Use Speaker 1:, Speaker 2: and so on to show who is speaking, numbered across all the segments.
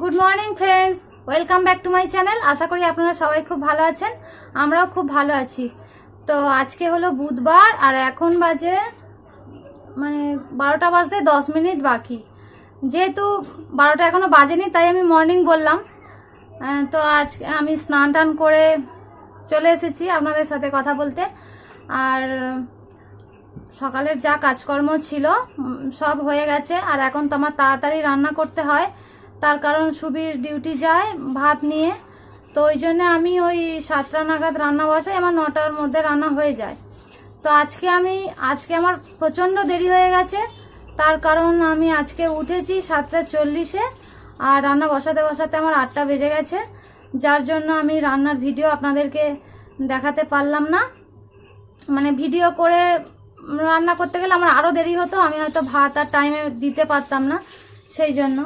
Speaker 1: Good morning friends welcome back to my channel আশা করি আপনারা সবাই খুব ভালো আছেন। আমরাও খুব ভালো আছি। তো আজকে হলো বুধবার, আর এখন বাজে মানে বারোটা বাজতে দশ মিনিট বাকি। যেহেতু বারোটা এখনও বাজেনি, তাই আমি মর্নিং বললাম। তো আজ আমি স্নান টান করে চলে এসেছি আপনাদের সাথে কথা বলতে। আর সকালের যা কাজকর্ম ছিল সব হয়ে গেছে। আর এখন তো আমার তাড়াতাড়ি রান্না করতে হয়। তার কারণ সুবির ডিউটি যায়, ভাত নিয়ে। তো ওই জন্য আমি ওই সাতটা নাগাদ রান্না বসাই, আমার নটার মধ্যে রান্না হয়ে যায়। তো আজকে আমি, আজকে আমার প্রচণ্ড দেরি হয়ে গেছে। তার কারণ আমি আজকে উঠেছি সাতটা চল্লিশে, আর রান্না বসাতে বসাতে আমার আটটা বেজে গেছে। যার জন্য আমি রান্নার ভিডিও আপনাদেরকে দেখাতে পারলাম না। মানে ভিডিও করে রান্না করতে গেলে আমার আরও দেরি হতো, আমি হয়তো ভাত আর টাইমে দিতে পারতাম না, সেই জন্য।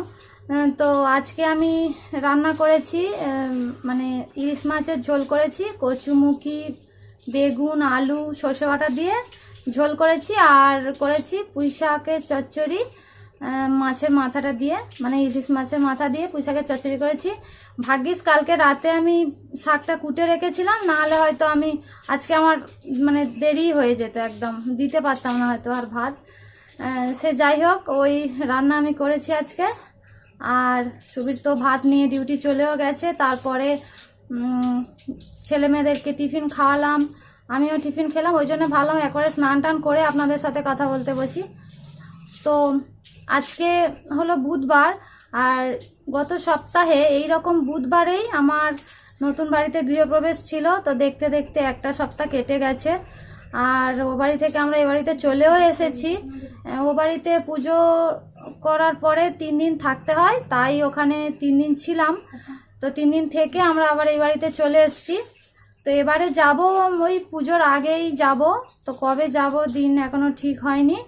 Speaker 1: তো আজকে আমি রান্না করেছি মানে ইলিশ মাছের ঝোল করেছি কচুমুখি বেগুন, আলু, সর্ষে বাটা দিয়ে ঝোল করেছি, আর করেছি পুঁই শাকের চচ্চড়ি মাছের মাথাটা দিয়ে মানে ইলিশ মাছের মাথা দিয়ে পুঁই শাকের চচ্চড়ি করেছি। ভাগ্যিস কালকে রাতে আমি শাকটা কুটে রেখেছিলাম, নাহলে হয়তো আমি আজকে আমার মানে দেরি হয়ে যেত একদম, দিতে পারতাম না হয়তো আর ভাত। সে যাই হোক, ওই রান্না আমি করেছি আজকে। আর সুবীর তো ভাত নিয়ে ডিউটি চলেও গেছে, তারপরে ছেলে মেয়েদেরকে টিফিন খাওয়ালাম, আমিও টিফিন খেলাম, ওই জন্য ভালো একবারে স্নান টান করে আপনাদের সাথে কথা বলতে বসি। তো আজকে হলো বুধবার, আর গত সপ্তাহে এই রকম বুধবারেই আমার নতুন বাড়িতে গৃহপ্রবেশ ছিল, তো দেখতে দেখতে একটা সপ্তাহ কেটে গেছে, আর ও বাড়ি থেকে আমরা এ বাড়িতে চলেও এসেছি। ও বাড়িতে পুজো করার পরে তিন দিন থাকতে হয়, তাই ওখানে তিন দিন ছিলাম। তো তিন দিন থেকে আমরা আবার এই বাড়িতে চলে এসেছি। তো এবারে যাব, ওই পুজোর আগেই যাব। তো কবে যাব দিন এখনও ঠিক হয়নি।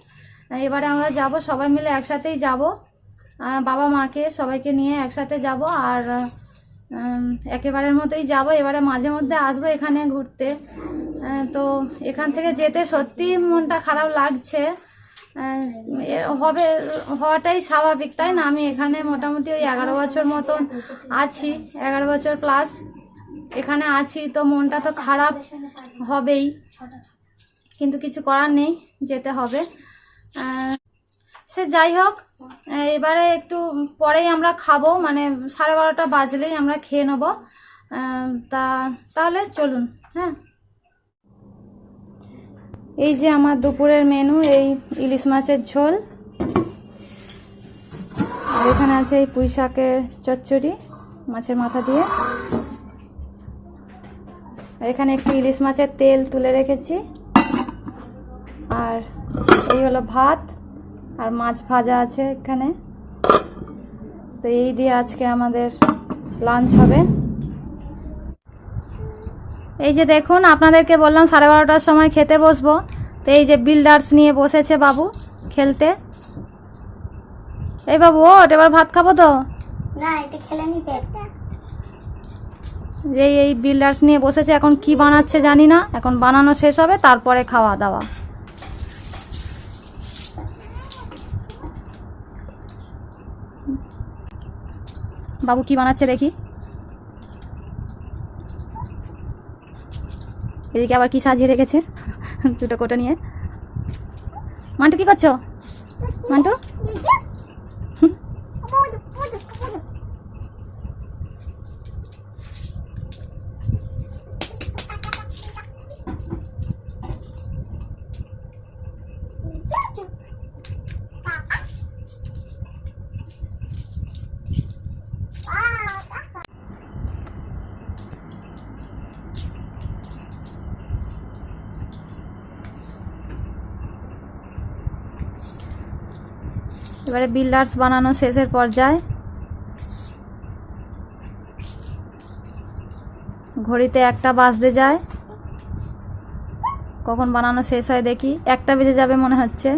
Speaker 1: এবারে আমরা যাব, সবাই মিলে একসাথেই যাব। বাবা মাকে সবাইকে নিয়ে একসাথে যাব আর একেবারের মতোই যাব। এবারে মাঝে মধ্যে আসব এখানে ঘুরতে। তো এখান থেকে যেতে সত্যি মনটা খারাপ লাগছে। হবে, হওয়াটাই স্বাভাবিক, তাই না? আমি এখানে মোটামুটি ওই এগারো বছর মতন আছি, এগারো বছর প্লাস এখানে আছি, তো মনটা তো খারাপ হবেই। কিন্তু কিছু করার নেই, যেতে হবে। সে যাই হোক, এবারে একটু পরেই আমরা খাব মানে সাড়ে বারোটা বাজলেই আমরা খেয়ে নেব। তা, তাহলে চলুন হ্যাঁ? এই যে আমার দুপুরের মেনু এই ইলিশ মাছের ঝোল। আর এখানে আছে এই পুঁই শাকের চচ্চড়ি মাছের মাথা দিয়ে। আর এখানে একটু ইলিশ মাছের তেল তুলে রেখেছি। আর এই হলো ভাত, আর মাছ ভাজা আছে এখানে। তো এই দিয়ে আজকে আমাদের লাঞ্চ হবে। এই যে দেখুন আপনাদেরকে বললাম সাড়ে বারোটার সময় খেতে বসবো। তো এই যে বিল্ডার্স নিয়ে বসেছে বাবু খেলতে। এই বাবু ওট এবার ভাত খাব তো?
Speaker 2: না এটা খেলে
Speaker 1: এই এই বিল্ডার্স নিয়ে বসেছে এখন কি বানাচ্ছে জানি না। এখন বানানো শেষ হবে তারপরে খাওয়া দাওয়া। বাবু কি বানাচ্ছে দেখি। এদিকে আবার কি সাজিয়ে রেখেছে? দুটো কোটা নিয়ে। মান্টু কি করছ? মান্টু? এবারে বিল্ডার্স বানানো শেষের পর্যায়ে। ঘড়িতে একটা বাজতে যায়। কখন বানানো শেষ হয় দেখি। একটা বেজে যাবে মনে হচ্ছে।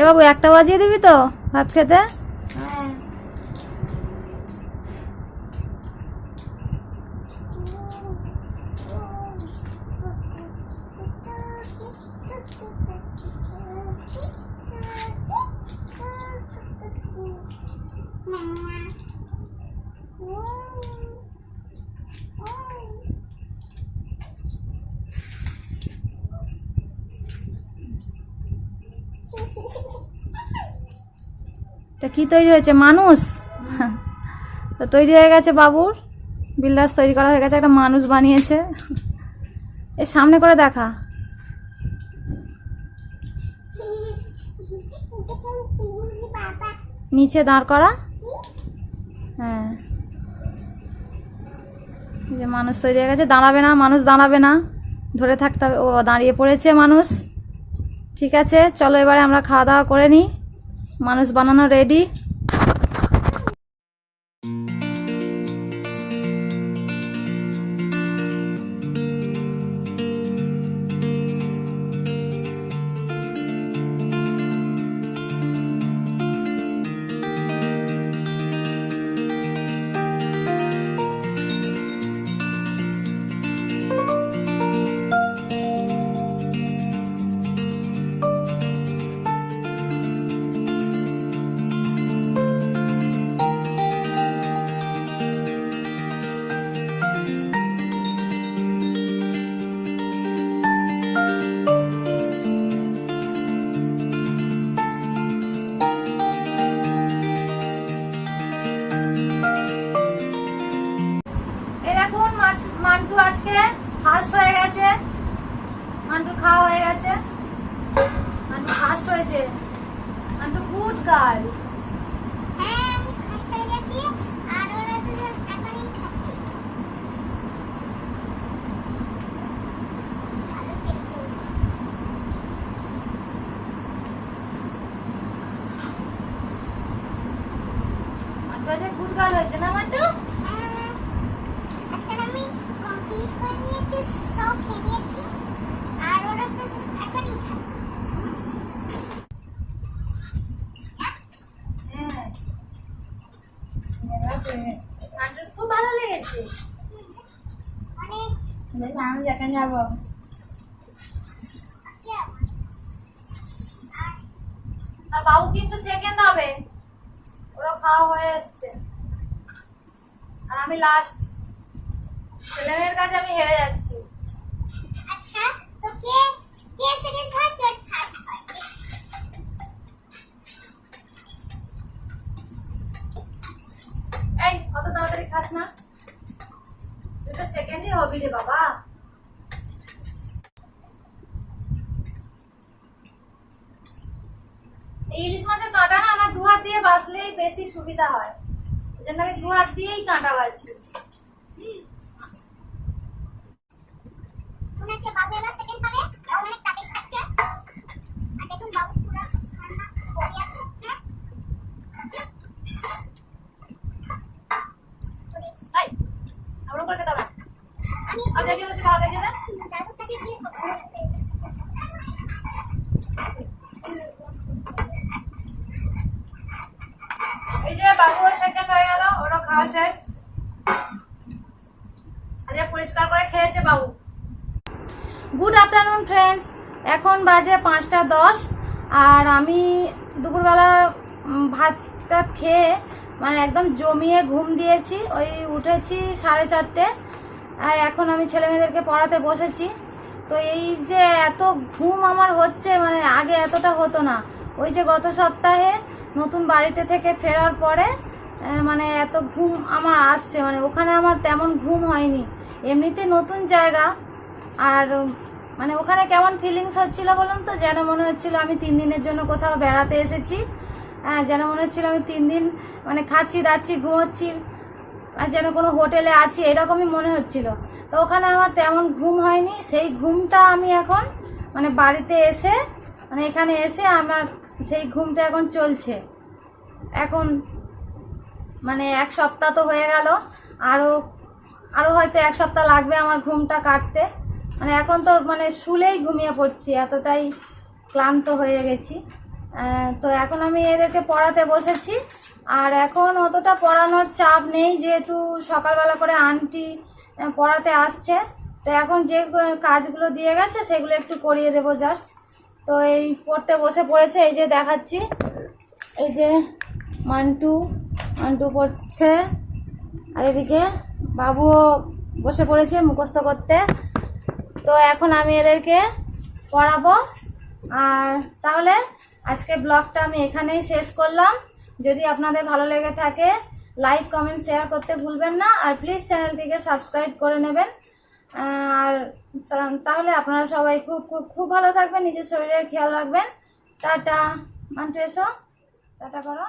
Speaker 1: এ বাবু, একটা বাজিয়ে দিবি তো ভাত খেতে
Speaker 2: হ্যাঁ
Speaker 1: এটা কি তৈরি হয়েছে? মানুষ? তো তৈরি হয়ে গেছে বাবুর। বিল্লাস তৈরি করা হয়ে গেছে, একটা মানুষ বানিয়েছে। এর সামনে করে দেখা। নিচে দাঁড় করা। হ্যাঁ। যে মানুষ তৈরি হয়ে গেছে, দাঁড়াবে না, মানুষ দাঁড়াবে না। ধরে থাকতে হবে, ও দাঁড়িয়ে পড়েছে মানুষ। ঠিক আছে, চলো এবারে আমরা খাওয়া দাওয়া করে নিই। মানুষ বানানো রেডি মাছ মান্টু আজকে ফার্স্ট হয়ে গেছে। মান্টু খাওয়া হয়ে গেছে। মান্টু ফার্স্ট হয়েছে। Mantu good girl good girl হয়েছে না মান্টু
Speaker 2: হ্যাঁ, আজকে আমি কমপ্লিট করে নিয়েছি সব খেয়ে নিয়েছি আর ওরা দুজন এখনই খাচ্ছে
Speaker 1: হ্যাঁ মান্টুর
Speaker 2: আর
Speaker 1: বাবু কিন্তু সেকেন্ড হবে ওরা খাওয়া হয়ে এসছে আর আমি লাস্ট ছেলে মেয়ের কাছে আমি হেরে যাচ্ছি
Speaker 2: আচ্ছা তো কে কে সেকেন্ড কে থার্ড হয়
Speaker 1: এই অত তাড়াতাড়ি খাস না। তুই তো সেকেন্ডই হবি রে বাবা। ইলিশ মাছের কাঁটা না, আমার দু হাত দিয়ে বাঁচলেই বেশি সুবিধা হয়। ওই জন্য আমি দু হাত দিয়েই কাঁটা বাছি
Speaker 2: মনে হচ্ছে বাবু এবার সেকেন্ড হবে ও অনেক তাড়াতাড়ি খাচ্ছে আর দেখুন বাবু পুরো ঠান্ডা পড়ে আছে হ্যাঁ তো দেখি
Speaker 1: এই আমরা করে খেতে হবে না।
Speaker 2: আমি
Speaker 1: আর দেখি হচ্ছে ভালো দেখে না
Speaker 2: দাদুর কাছে গিয়ে
Speaker 1: এই যে বাবু সেকেন্ড হয়ে গেল ওরা খাওয়া শেষ আজকে পরিষ্কার করে খেয়েছে বাবু গুড আফটারনুন ফ্রেন্ডস এখন বাজে পাঁচটা দশ আর আমি দুপুরবেলা উম, ভাত টাত খেয়ে মানে একদম জমিয়ে ঘুম দিয়েছি। ওই উঠেছি সাড়ে চারটে। আর এখন আমি ছেলে মেয়েদেরকে পড়াতে বসেছি। তো এই যে এত ঘুম আমার হচ্ছে মানে আগে এতটা হতো না। ওই যে গত সপ্তাহে নতুন বাড়িতে থেকে ফেরার পরে মানে এত ঘুম আমার আসছে মানে ওখানে আমার তেমন ঘুম হয়নি। এমনিতে নতুন জায়গা, আর মানে ওখানে কেমন ফিলিংস হচ্ছিল বলুন তো? যেন মনে হচ্ছিল আমি তিন দিনের জন্য কোথাও বেড়াতে এসেছি। হ্যাঁ যেন মনে হচ্ছিল আমি তিন দিন মানে খাচ্ছি, দাচ্ছি, ঘুমোচ্ছি। আর যেন কোনো হোটেলে আছি, এরকমই মনে হচ্ছিল। তো ওখানে আমার তেমন ঘুম হয়নি। সেই ঘুমটা আমি এখন মানে বাড়িতে এসে মানে এখানে এসে আমার সেই ঘুমটা এখন চলছে। এখন মানে এক সপ্তাহ তো হয়ে গেল। আরও আরও হয়তো এক সপ্তাহ লাগবে আমার ঘুমটা কাটতে। মানে এখন তো মানে শুলেই ঘুমিয়ে পড়ছি, এতটাই ক্লান্ত হয়ে গেছি। তো এখন আমি এদেরকে পড়াতে বসেছি। আর এখন অতটা পড়ানোর চাপ নেই, যেহেতু সকালবেলা করে আন্টি পড়াতে আসছে। তো এখন যে কাজগুলো দিয়ে গেছে, সেগুলো একটু করিয়ে দেবো জাস্ট তো এই পড়তে বসে পড়েছে, এই যে দেখাচ্ছি। এই যে মান্টু মান্টু পড়ছে। আর এদিকে বাবুও বসে পড়েছে মুখস্থ করতে। তো এখন আমি এদেরকে পড়াবো। আর তাহলে আজকে ব্লগটা আমি এখানেই শেষ করলাম। যদি আপনাদের ভালো লেগে থাকে লাইক কমেন্ট শেয়ার করতে ভুলবেন না। আর প্লিজ চ্যানেলটিকে সাবস্ক্রাইব করে নেবেন। আর তাহলে আপনারা সবাই খুব খুব খুব ভালো থাকবেন, নিজের শরীরের খেয়াল রাখবেন। টাটা, মান্টু, এসো। টাটা করো।